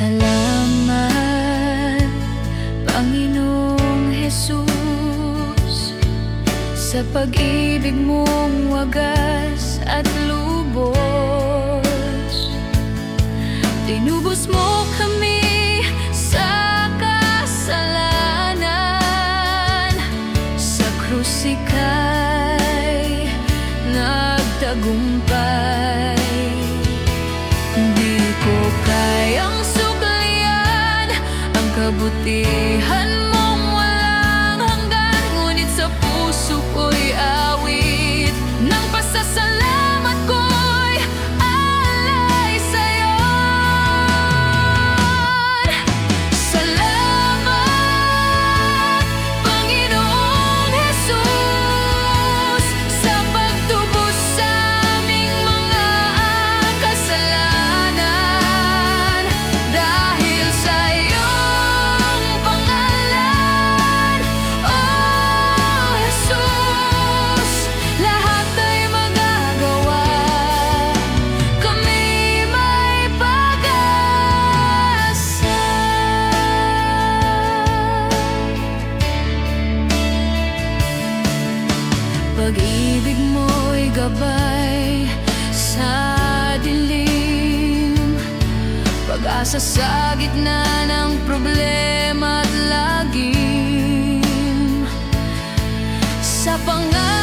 Salamat, Panginoong Jesus, sa pag-ibig mong wagas at lubos. Tinubos mo kami sa kasalanan, sa krus ika'y nagtagumpay. kabutihan mong walang hanggan Ngunit sa puso ko'y pag-ibig mo'y gabay sa dilim. Pag-asa sa gitna ng problema at lagim. Sa pangalan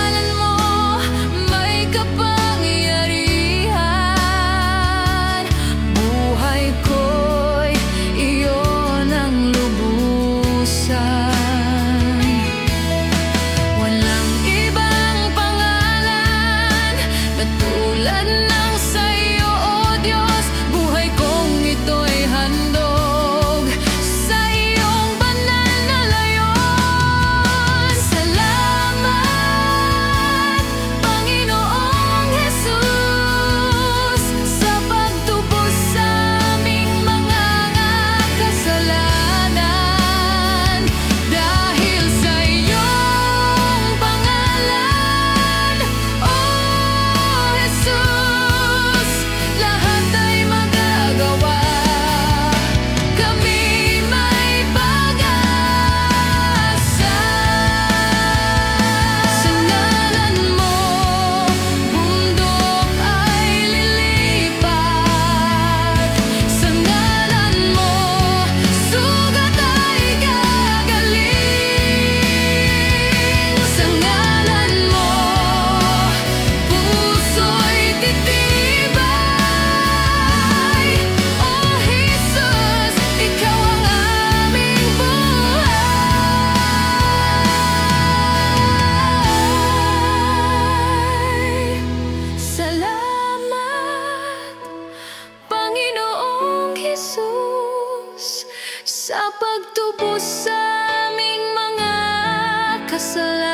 Sa pagtubos sa aming mga kasalanan.